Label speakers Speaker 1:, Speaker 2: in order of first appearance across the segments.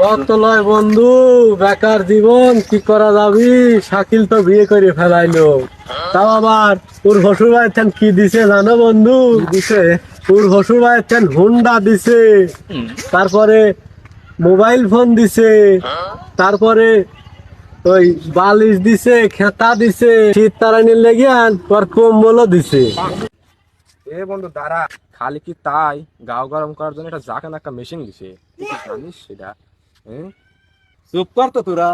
Speaker 1: কত লয় বন্ধু বেকার জীবন কি করা যাবি? শাকিল তো বিয়ে করে ফেলাইলো। তাও আবার ওর হসুর ভাইয়ের কি দিছে জানো বন্ধু? দিছে? ওর হসুর ভাইয়ের হুন্ডা দিছে। তারপরে মোবাইল ফোন দিছে। তারপরে ওই বালিশ দিছে খেতা দিছে শীত তারানির লেগিয়ান তোর কম্বলও দিছে।
Speaker 2: এ বন্ধু দাঁড়া। খালি কি তাই? গাও গরম করার জন্য একটা জাকেন একটা মেশিন দিছে। জানিস সেটা?
Speaker 3: চুপ কর তো তোরা।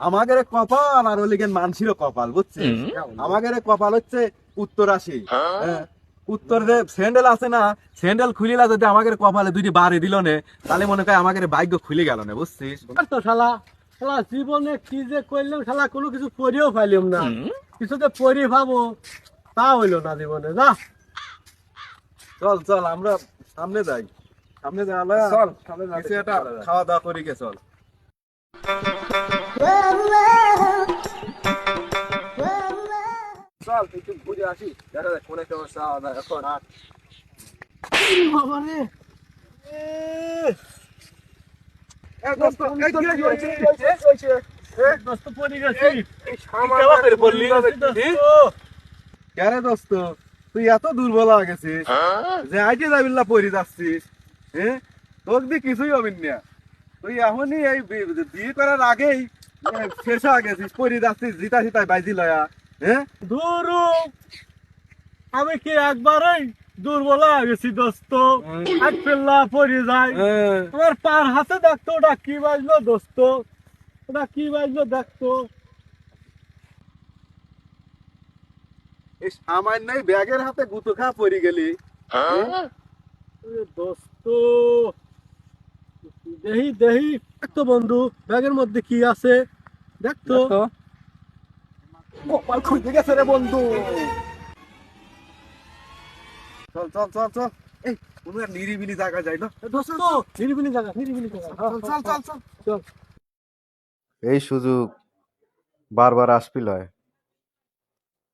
Speaker 3: আমাদের কপাল আর ওলিগেন মানসিরও কপাল বুঝছিস? আমাদের কপাল হচ্ছে উত্তর আসি হ্যাঁ। উত্তর যে স্যান্ডেল আছে না? স্যান্ডেল খুলিলা যদি আমাদের কপালে দুইটি বাড়ি দিল নে তাহলে মনে করে আমাদের ভাগ্য খুলে গেল না বুঝছিস?
Speaker 1: তো শালা শালা জীবনে কি যে করলাম শালা কোনো কিছু করেও পাইলাম না। কিছুতে পরে ভাবো তা হইল না জীবনে যা।
Speaker 3: চল চল আমরা সামনে যাই। সামনে যাই
Speaker 2: চল,
Speaker 3: কিছু একটা খাওয়া দাওয়া করি গে চল।
Speaker 2: চল তুই একটু ঘুরে আসি। দেখা যাক কোন একটা অবস্থা এখন।
Speaker 3: দোস্ত, এত দুর্বল হয়ে গেছিস যে আইটি যাবিল্লা পড়ি যাচ্ছিস। হ্যাঁ? তোর দিয়ে কিছুই হবিন না। তুই এখনই এই বিয়ে করার আগেই শেষ হয়ে গেছিস পড়ি যাচ্ছিস জিতা জিতাই বাইজি লয়া। হ্যাঁ?
Speaker 1: ধুরু আমি কি একবারই দুর্বল হয়ে গেছি দোস্ত? এক পেল্লা পড়ে যায়।
Speaker 3: হ্যাঁ।
Speaker 1: আমার পার হাতে দেখতো ওটা কি বাজলো দোস্ত? ওটা কি বাজলো দেখতো?
Speaker 3: এই সামান্য ব্যাগের হাতে গুতো খা পড়ি গেলি।
Speaker 1: এ দোস্ত। দেহি দেহি। দেখতো বন্ধু ব্যাগের মধ্যে কি আছে? দেখতো।
Speaker 3: কপাল খুঁজে গেছে রে বন্ধু। চল চল চল চল। এই কোনো এক নিরিবিলি জায়গা যাই না?
Speaker 1: দোস্ত নিরিবিলি জায়গা নিরিবিলি জায়গা।
Speaker 3: চল চল চল
Speaker 1: চল।
Speaker 4: এই সুযোগ বারবার আসপিল হয়।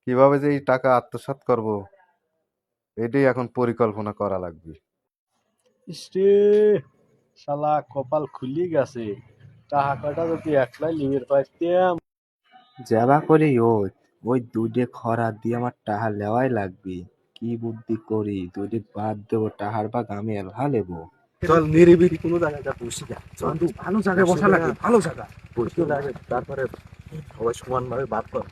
Speaker 4: কীভাবে যে এই টাকা আত্মসাৎ করব এটাই এখন পরিকল্পনা করা লাগবে।
Speaker 1: ইসরে শালা কপাল খুলি গেছে। টাকা কটা যদি একলাই লিমের পাইতাম।
Speaker 5: যাবা করি ওই ওই দুধে খরা দিয়ে আমার টাহা লেওয়াই লাগবে। কি বুদ্ধি করি দুধে বাদ দেবো টাহার বা গামে এলহা লেবো।
Speaker 3: চল নিরিবিলি কোনো জায়গায় বসি যা। চল ভালো জায়গায় বসা লাগে ভালো জায়গা। বসতে লাগে তারপরে সবাই সমান ভাবে বাদ কর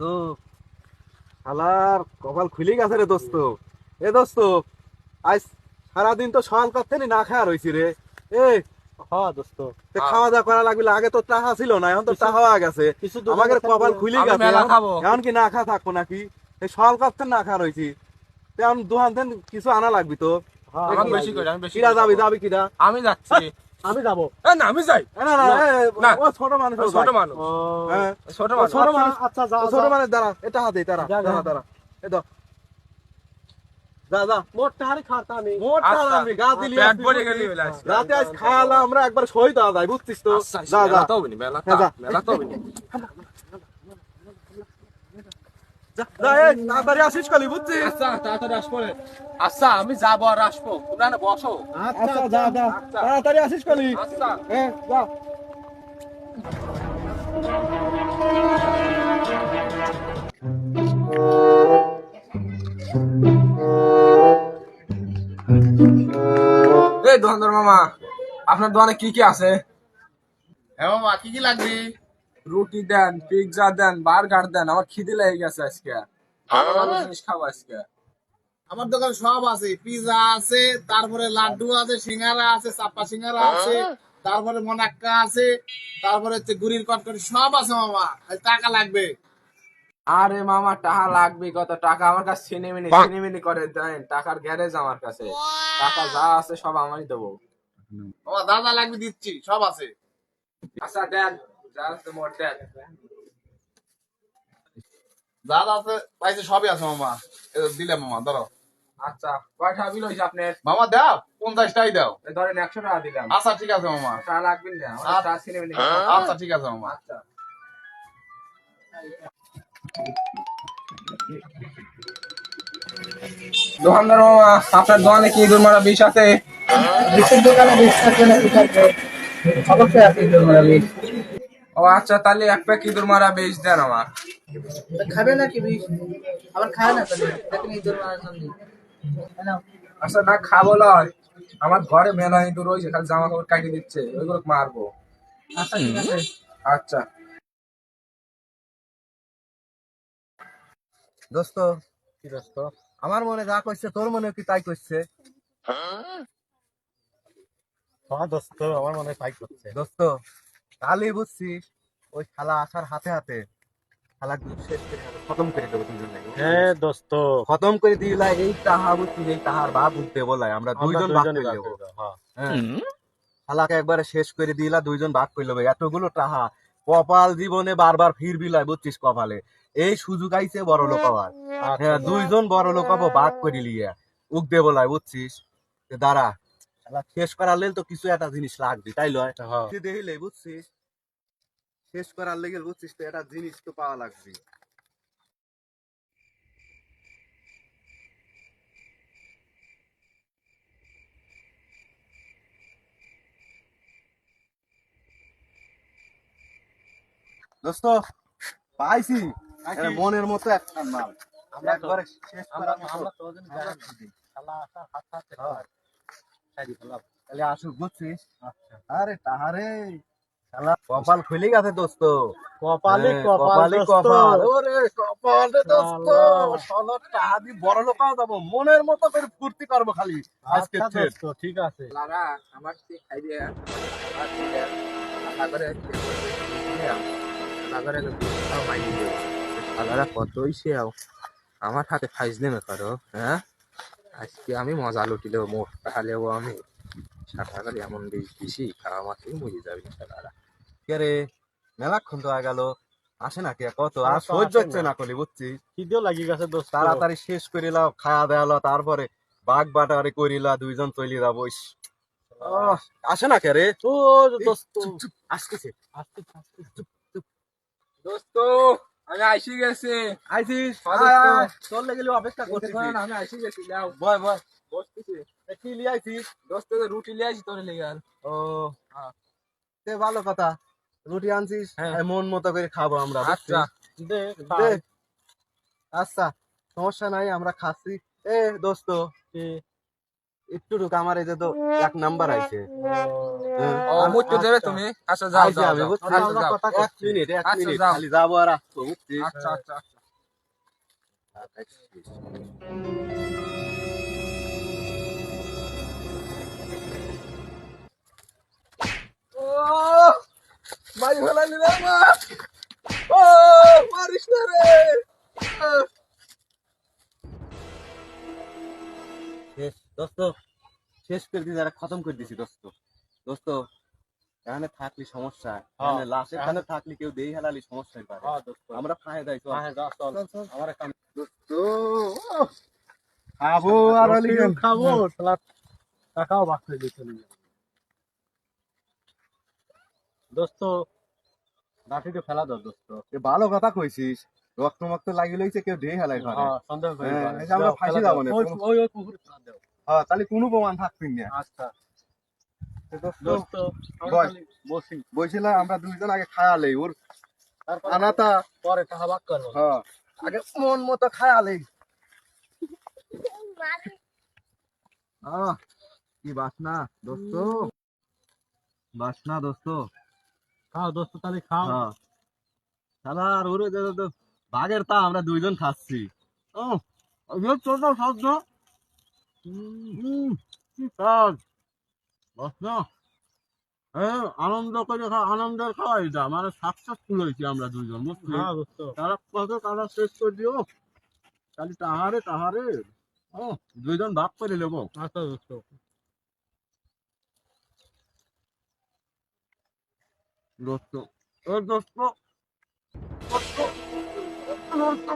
Speaker 3: তো শালার কপাল খুলে গেছে রে দোস্ত। এ দোস্ত আজ সারাদিন তো সকাল করতে না খাওয়া রয়েছি রে। এ
Speaker 1: হ্যাঁ দোস্ত।
Speaker 3: তে খাওয়া দাওয়া করা লাগবে আগে তো টাকা ছিল না এখন তো টাকা গেছে।
Speaker 1: কিছু
Speaker 3: আমাদের কপাল খুলে
Speaker 2: আমি
Speaker 3: গেছে এখন- কি না খা থাকব নাকি? এই সকাল করতে না খাওয়া রয়েছি এখন দোকান থেকে কিছু আনা লাগবে তো।
Speaker 1: হ্যাঁ, আমি
Speaker 2: বেশি করে আমি বেশি
Speaker 3: কিরা যাবি যাবি কিরা?
Speaker 2: আমি যাচ্ছি।
Speaker 1: আমি যাব।
Speaker 2: না আমি যাই।
Speaker 3: না না ও ছোট মানুষ ও
Speaker 2: ছোট মানুষ।
Speaker 3: হ্যাঁ।
Speaker 2: ছোট মানুষ।
Speaker 3: ছোট মানুষ
Speaker 1: আচ্ছা
Speaker 3: ছোট মানুষ দাঁড়া এটা হাতে দাঁড়া
Speaker 1: যা, যা।
Speaker 3: দাঁড়া দাঁড়া।
Speaker 1: মোট টাহারি খাতা আমি।
Speaker 3: মোট
Speaker 2: আচ্ছা,
Speaker 3: আনবি গা দিলি
Speaker 2: পেট
Speaker 3: আসবি,
Speaker 2: গেলি
Speaker 3: রাতে আজ খাওয়ালা আমরা একবার আদায় বুঝছিস তো?
Speaker 2: আচ্ছা, তো মেলা
Speaker 3: হ্যাঁ,
Speaker 2: মেলা তো আচ্ছা। আচ্ছা আমি যাব আর আসব। তোমরা না বসো।
Speaker 3: আচ্ছা যা যা। তাড়াতাড়ি আসিস খালি।
Speaker 2: আচ্ছা।
Speaker 3: হ্যাঁ যা।
Speaker 2: এই দোকানদার মামা। আপনার দোকানে কি কি আছে?
Speaker 6: হ্যাঁ মামা কি কি লাগবে?
Speaker 2: রুটি দেন পিৎজা দেন বার্গার দেন আমার খিদে লেগে গেছে আজকে। ভালো জিনিস খাব আজকে।
Speaker 6: আমার দোকানে সব আছে পিজা আছে তারপরে লাড্ডু আছে সিঙ্গারা আছে চাপ্পা সিঙ্গারা আছে তারপরে মনাক্কা আছে তারপরে হচ্ছে গুড়ির কটকটি সব আছে মামা। টাকা লাগবে।
Speaker 2: আরে মামা টাকা লাগবে কত? টাকা আমার কাছে সিনেমিনি সিনেমিনি করে দেন। টাকার গ্যারেজ আমার কাছে। টাকা যা আছে সব আমারই দেবো।
Speaker 6: মামা দাদা লাগবে দিচ্ছি সব আছে।
Speaker 2: আচ্ছা দেন। যা আছে মোট দেন।
Speaker 6: দাদা আছে পাইছে সবই আছে মামা। দিলে মামা ধরো।
Speaker 2: আচ্ছা কয় টাকা বিল হয়েছে আপনার?
Speaker 6: মামা দাও পঞ্চাশটাই দাও।
Speaker 2: ধরেন একশো টাকা দিলাম।
Speaker 6: আচ্ছা ঠিক আছে মামা।
Speaker 2: টাকা লাগবে না। আমার
Speaker 6: আচ্ছা।
Speaker 2: চা সিনেমা নিয়ে
Speaker 6: আচ্ছা ঠিক আছে মামা।
Speaker 2: আচ্ছা। দোকানদার মামা আপনার দোকানে কি ইঁদুর মারা বিষ আছে? ও আচ্ছা তাহলে এক প্যাক ইঁদুর মারা বিষ দেন আমার।
Speaker 7: খাবে বিষ? আবার খায় না তাহলে? দেখেন তোর মারার
Speaker 2: আচ্ছা না খাব লয়। আমার ঘরে মেলা ইঁদুর রয়েছে খালি জামা কাপড় কাটিয়ে দিচ্ছে ওইগুলো মারবো।
Speaker 7: আচ্ছা ঠিক আছে।
Speaker 2: আচ্ছা।
Speaker 3: দোস্ত কি দোস্ত? আমার মনে যা করছে তোর মনে কি তাই করছে
Speaker 1: হ্যাঁ দোস্ত আমার মনে তাই করছে।
Speaker 3: দোস্ত বুঝছিস ওই শালা আসার হাতে হাতে শেষ করে খতম করে দেবো দুজন
Speaker 1: হ্যাঁ দোস্ত।
Speaker 3: খতম করে দিলা এই তাহা বুঝছিস এই তাহার বলাই আমরা দুইজন ভাগ করে দেবো শালাকে একবারে শেষ করে দিলা দুইজন ভাগ করে নেবে এতগুলো টাহা কপাল জীবনে বারবার ফিরবি লাই বুঝছিস কপালে? এই সুযোগ আইছে বড় লোক হওয়ার। হ্যাঁ দুইজন বড় লোক হব ভাগ করে লিয়ে। উগদে বলাই বুঝছিস? দাঁড়া। শেষ করার লেল তো কিছু একটা জিনিস লাগবে তাই লয়? তুই দেখিলে বুঝছিস? শেষ করার লেগে বুঝছিস তো একটা জিনিস তো পাওয়া লাগবে। দোস্ত পাইছি। মনের মতো একটা মাল আমরা একবারে শেষ করার মতো হ্যাঁ। তাহলে আসুক বুঝছিস আরে তাহারে শালা কপাল খুলে গেছে দোস্ত
Speaker 1: কপালে
Speaker 3: হ্যাঁ,
Speaker 1: কপালে
Speaker 3: কপাল ওরে কপালে দোস্ত দি বড় লোক যাব মনের মতো করে ফুর্তি করব খালি আজকে
Speaker 1: আচ্ছা দোস্ত ঠিক আছে
Speaker 2: লারা আমার কি খাই দিয়ে মাই সাগরে কতই সে আমার হাতে ফাইজ নেমে করো হ্যাঁ? আজকে আমি মজা লুটিলে মোট তাহলেও আমি। সাগরে এমন বেশ বেশি খাওয়া মাত্রই মরে যাবে সাগরা
Speaker 3: কে রে? মেলাক্ষণ তো হয়ে গেল। আসে না কে কত আর সহ্য হচ্ছে
Speaker 1: না।
Speaker 3: কলি বুঝছিস?
Speaker 1: খিদেও লাগি গেছে দোস্ত।
Speaker 3: তাড়াতাড়ি শেষ করিলাম খাওয়া দেওয়ালো তারপরে বাঘ বাটারে করিলা দুইজন চলি যাব আসে না কে রে?
Speaker 1: ও দোস্ত।
Speaker 3: আসতেছে।
Speaker 1: আস্তে আস্তে
Speaker 2: দোস্ত। আমি আইসি গেছি।
Speaker 3: তোর লেগে অপেক্ষা
Speaker 2: আমি আইসি গেছি লাও
Speaker 3: বয় বয়
Speaker 2: বসতেছি।
Speaker 3: কি লিয়ে আইছিস?
Speaker 2: দোস্ত রুটি লিয়ে আসি তোর লেগে
Speaker 3: ও সে ভালো কথা। রুটি আনছিস?
Speaker 2: হ্যাঁ।
Speaker 3: মন মতো করে খাব আমরা
Speaker 2: আচ্ছা।
Speaker 3: আচ্ছা সমস্যা নাই আমরা খাচ্ছি। এ দোস্ত একটু ঢুক আমার এই যে তো এক নাম্বার আইছে। হ্যাঁ,
Speaker 2: মুট্টু দেবে তুমি? আচ্ছা যাও? আচ্ছা, যাও।
Speaker 3: এক মিনিট এক
Speaker 2: আচ্ছা,
Speaker 3: মিনিট খালি যাব আর আসব বুঝছিস
Speaker 2: আচ্ছা আচ্ছা আচ্ছা। মারি ও মারিস না রে।
Speaker 3: দোস্ত শেষ করে দিছি আর খতম করে দিছি দোস্ত। দোস্ত এখানে থাকলি সমস্যা এখানে লাশ এখানে থাকলি কেউ দেই হেলালি সমস্যা পারে।
Speaker 1: হ্যাঁ
Speaker 3: আমরা খাই যাই চল।
Speaker 1: হ্যাঁ চল।
Speaker 3: চল।
Speaker 1: আমার একটা
Speaker 3: দোস্ত। খাব আর হলি
Speaker 1: খাব। শালা টাকাও বাক করে দিতে নিয়ে দোস্ত লাঠিতে ফেলা দাও দোস্ত।
Speaker 3: এ ভালো কথা কইছিস। রক্ত মক্ত লাগি লইছে কেউ দেই হেলাই ঘরে
Speaker 1: হ্যাঁ সন্দেহ করি
Speaker 3: হ্যাঁ, আমরা ফাঁসি যাব না,
Speaker 1: ওই ওই ফেলা দাও।
Speaker 3: হ্যাঁ তাহলে কোনো প্রমাণ থাকবেন না
Speaker 1: আচ্ছা। আমরা
Speaker 3: দুইজন আগে খায়ালে ওর আনাতা
Speaker 1: পরে টাকা বাক করব।
Speaker 3: হ্যাঁ আগে মন মতো খায়ালে কি বাসনা দোস্ত? বাসনা দোস্ত।
Speaker 1: খাও দোস্ত তাহলে খাও।
Speaker 3: হ্যাঁ। আর ওরে বাঘের তা আমরা দুইজন খাচ্ছি। ও শব্দ হুম কি কাজ? বাসনা হ্যাঁ আনন্দ করে আনন্দের খাওয়া এটা। মানে সাকসেসফুল হয়েছি আমরা দুইজন বুঝলি?
Speaker 1: হ্যাঁ
Speaker 3: তারা কত তারা শেষ করে দিও। খালি তাহারে তাহারে। ও দুইজন ভাগ করে নেব।
Speaker 1: আচ্ছা দোস্ত
Speaker 3: দোস্ত ও দোস্ত দোস্ত দোস্ত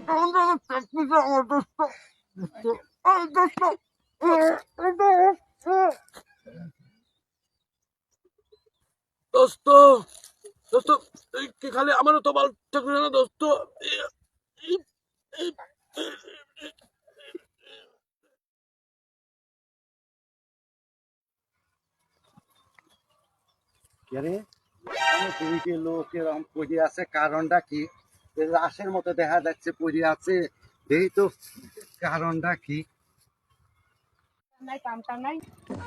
Speaker 3: দোস্ত দোস্ত।
Speaker 1: দোস্ত দোস্ত খালি আমারও তো বাল ঠিক না দোস্ত?
Speaker 8: লোক এরকম আছে, কারণটা কি? লাশের মতো দেখা যাচ্ছে পড়ে আছে। এই তো, কারণটা কি?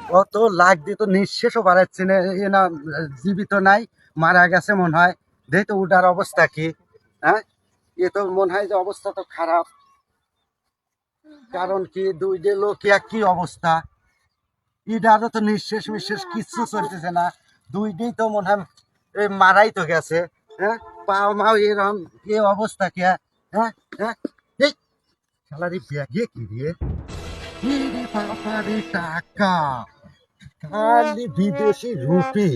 Speaker 8: ও তো লাগ দিয়ে তো নিঃশেষও বাড়াচ্ছে না জীবিত নাই, মারা গেছে মনে হয়। দেই তো উঠার অবস্থা কি হ্যাঁ? এ তো মনে হয় যে অবস্থা তো খারাপ। কারণ কি, দুই যে লোক কি অবস্থা? ইডারও তো নিঃশেষ মিশেষ কিচ্ছু চলতেছে না। দুইটাই তো মনে হয় মারাই তো গেছে হ্যাঁ? পাও মাও এরকম এ অবস্থা কে হ্যাঁ? হ্যাঁ? এই, শালারি ব্যাগে কি রে? টাকা। বিদেশি রুপি।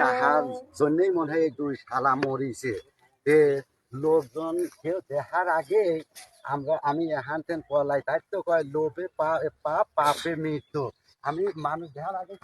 Speaker 8: তাহার জন্যই মনে হয় দুই শালা মরিছে। এ লোকজন কেউ দেখার আগে আমরা আমি এহান তেন পলাই, তাই তো কয় লোভে পা পাপ মৃত্যু। আমি মানুষ দেখার আগে